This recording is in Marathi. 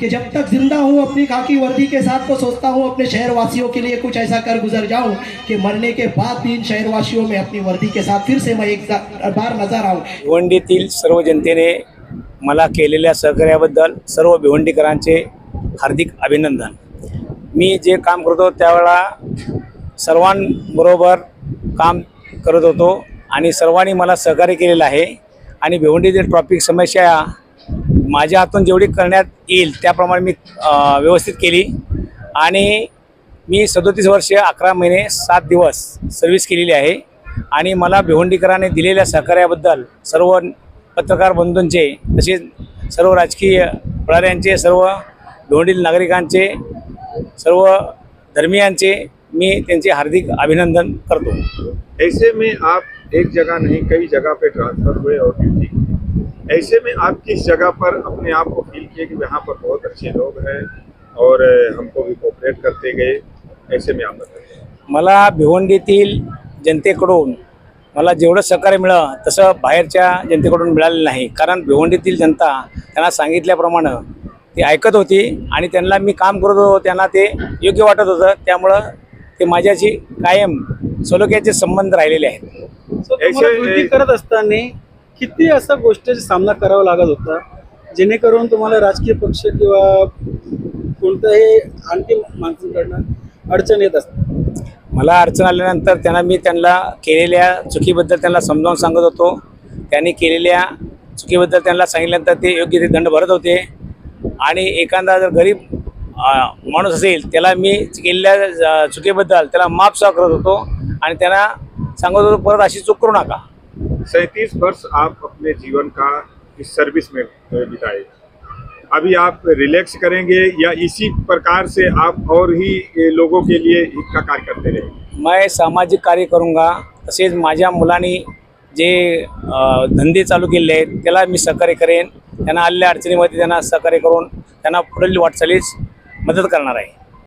कि जब तक जिंदा हूँ अपनी खाकी वर्दी के साथ तो सोचता हूँ अपने शहरवासियों के लिए कुछ ऐसा कर गुजर जाऊँ कि मरने के बाद भी इन शहरवासियों में अपनी वर्दी के साथ फिर से मैं एक बार नजर आऊँ। भिवंडीतील सर्व जनतेने मला केलेल्या सहकार्याबद्दल सर्व भिवंडीकरांचे हार्दिक अभिनंदन. मी जे काम करतो त्यावेळा सर्वांबरोबर काम करत होतो आणि सर्वांनी मला सहकार्य केलेलं आहे. आणि भिवंडीतील ट्रॉफिक समस्या माझ्या हातून जेवढी करण्यात येईल त्याप्रमाणे मी व्यवस्थित केली. आणि मी सदोतीस वर्ष अकरा महिने सात दिवस सर्व्हिस केलेली आहे. आणि मला भिवंडीकरांनी दिलेल्या सहकार्याबद्दल सर्व पत्रकार बंधूंचे तसेच सर्व राजकीय पुढाऱ्यांचे सर्व भिवंडील नागरिकांचे सर्व धर्मियांचे मी त्यांचे हार्दिक अभिनंदन करतो. ऐसे में आप एक जगह नहीं कई जगह पे ट्रांसफर हुए और ड्यूटी ऐसे में आप किस जगह पर अपने आप को फील किए कि यहाँ पर बहुत अच्छे लोग हैं और हमको भी कोऑपरेट करते गए ऐसे में आप बताइए। मला भिवंडीतील जनतेकडून मला जेवढं सहकार्य मिळालं तसं बाहेरच्या जनतेकडून मिळालेलं नाही. कारण भिवंडीतील जनता त्यांना सांगितल्याप्रमाणे ते ऐकत होती आणि त्यांना मी काम करत होतो त्यांना ते योग्य वाटत होतं. त्यामुळं ते माझ्याशी कायम सलोख्याचे संबंध राहिलेले आहेत. करत असताना किती असा गोष्टीचा सामना करावा लागत होता जेणेकरून तुम्हाला राजकीय पक्ष किंवा कोणत्याही आणखी माणसांकडनं अडचण येत असतात मला अडचण आल्यानंतर त्यांना मी त्यांना केलेल्या चुकीबद्दल त्यांना समजावून सांगत होतो. त्यांनी केलेल्या चुकीबद्दल त्यांना सांगितल्यानंतर ते योग्य ते दंड भरत होते. आणि एखादा जर गरीब माणूस असेल त्याला मी केलेल्या चुकीबद्दल त्याला माफसा करत होतो. आणि त्यांना सांगत होतो परत अशी चूक करू नका. सैंतीस वर्ष आप अपने जीवन का इस सर्विस में बिताए। अभी आप रिलैक्स करेंगे या इसी प्रकार से आप और ही लोगों के लिए इतना कार्य करते रहेंगे मैं सामाजिक कार्य करूंगा तसेच माझ्या मुलांनी जे धंदे चालू केले आहेत त्याला मी सहकार्य करेन त्यांना आलेल्या अडचणीमध्ये त्यांना सहकार्य करून त्यांना पुढील वाटचालीस मदत करणार आहे.